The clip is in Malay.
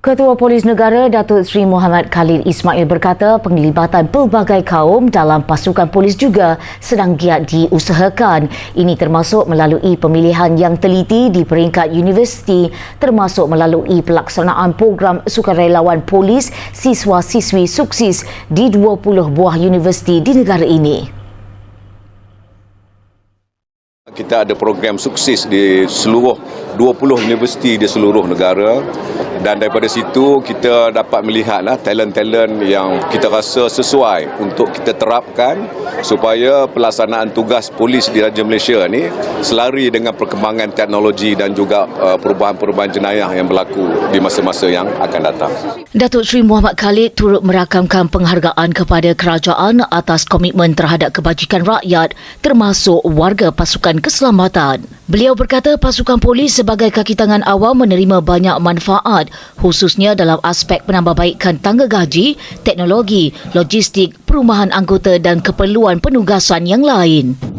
Ketua Polis Negara Datuk Seri Muhammad Khalid Ismail berkata penglibatan pelbagai kaum dalam pasukan polis juga sedang giat diusahakan. Ini termasuk melalui pemilihan yang teliti di peringkat universiti termasuk melalui pelaksanaan program sukarelawan polis siswa-siswi sukses di 20 buah universiti di negara ini. Kita ada program sukses di seluruh 20 universiti di seluruh negara dan daripada situ kita dapat melihatlah talent-talent yang kita rasa sesuai untuk kita terapkan supaya pelaksanaan tugas polis di Raja Malaysia ni selari dengan perkembangan teknologi dan juga uh, perubahan-perubahan jenayah yang berlaku di masa-masa yang akan datang. Datuk Seri Muhammad Khalid turut merakamkan penghargaan kepada kerajaan atas komitmen terhadap kebajikan rakyat termasuk warga pasukan keselamatan. Beliau berkata pasukan polis sebagai kaki tangan awam menerima banyak manfaat khususnya dalam aspek penambahbaikan tangga gaji, teknologi, logistik, perumahan anggota dan keperluan penugasan yang lain.